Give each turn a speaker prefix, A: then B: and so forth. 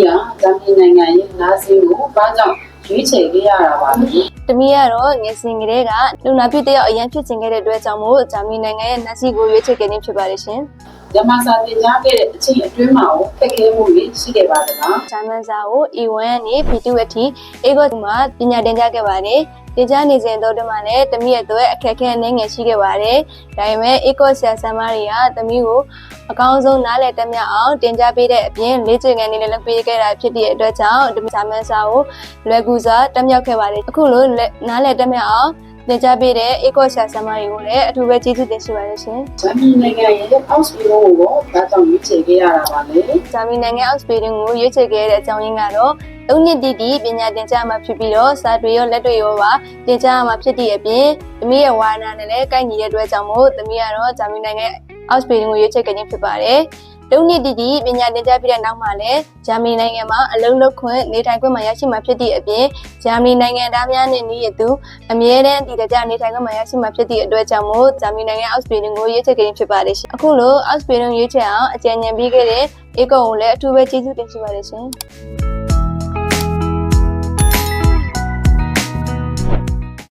A: ကဂျာမနီနိုင်ငံရဲ့နားစင်းကိုဘာကြောင့်ရွေးချယ်ခဲ့ရတာပါလဲ
B: တမီးကတော့ငယ်စဉ်ကတည်းကလူနာဖြစ်တဲ့အရန်ဖြစ်ခြင်းခဲ့တဲ့အတွက်ကြောင့်မို့ဂျာမနီနိုင်ငံရဲ့နတ်စီကိုရွေးချယ်ခဲ့ခြင်းဖြစ်ပါတယ်ရှင်
A: ဂျမစာသင်ကြားခဲ့တဲ့အချိန်အတွင်းမှာရောခက်ခဲမှုတွေရှိခဲ့ပါသလား။
B: ဂျာမန်စာကို E1 နဲ့ B2 အထိအေဂေါမှာပညာသင်ကြားခဲ့ပါတယ်။ သင်ကြားနေစဉ်တော့တည်းမှာလည်းတမီးရဲ့အတွက်အခက်အခဲအနေငယ်ရှိခဲ့ပါတယ်။ဒါပေမဲ့အေဂေါဆရာဆရာမတွေကတမီးကိုအကောင်းဆုံးနားလည်တတ်မြောက်အောင်တင် जा ပေးတဲ့အပြင်လေ့ကျင့်ခန်းတွေလည်းလုပ်ပေးခဲ့တာဖြစ်တဲ့အတွက်ကြောင့်ဒီဂျာမန်စာကိုလွယ်ကူစွာတက်မြောက်ခဲ့ပါတယ်။အခုလိုလက်နားလည်တတ်မြောက်အောင် သင်ကြားပေးတဲ့အေဂေါဆရာဆရာမတွေကိုလည်းအထူးပဲကျေးဇူးတင်ရှိပါတယ်ရှင်။
A: ဂျာမနီနိုင်ငံရဲ့အောက်စပီရိုကိုရောဘာကြောင့်ရွေးချယ်ခဲ့ရတာပါလဲ
B: ဂျာမနီနိုင်ငံအောက်စပေဒင်ကိုရွေးချယ်ခဲ့တဲ့အကြောင်းရင်းကတော့၃နှစ်တည်တည်ပညာသင်ကြားမှာဖြစ်ပြီးတော့စာတွေရောလက်တွေရောပါသင်ကြားမှာဖြစ်တဲ့အပြင်သမီးရဲ့ဝါနာနဲ့လည်းကိုက်ညီတဲ့အတွက်ကြောင့်မို့သမီးကတော့ဂျာမနီနိုင်ငံအောက်စပေဒင်ကိုရွေးချယ်ခဲ့ခြင်းဖြစ်ပါတယ်။ ၃နှစ်တည်တည်ပညာသင်ကြားပြီးတဲ့နောက်မှာလည်းဂျာမနီနိုင်ငံမှာအလုံးလုံးခွင့်နေထိုင်ခွင့်မှာရရှိမှာဖြစ်တဲ့အပြင်ဂျာမနီနိုင်ငံသားများနဲ့နေရသူအမြဲတမ်းတည်ကြနေထိုင်ခွင့်မှာရရှိမှာဖြစ်တဲ့အတွက်ကြောင့်မို့ဂျာမနီနိုင်ငံအောက်စပေဒင်ကိုရွေးချယ်ခဲ့ခြင်းဖြစ်ပါတယ်ရှင်။အခုလိုအောက်စပေဒင်ရွေးချယ်အောင်အကြံဉာဏ်ပေးခဲ့တဲ့ဧကုံကိုလည်းအထူးပဲကျေးဇူးတင်ရှိပါတယ်ရှင်။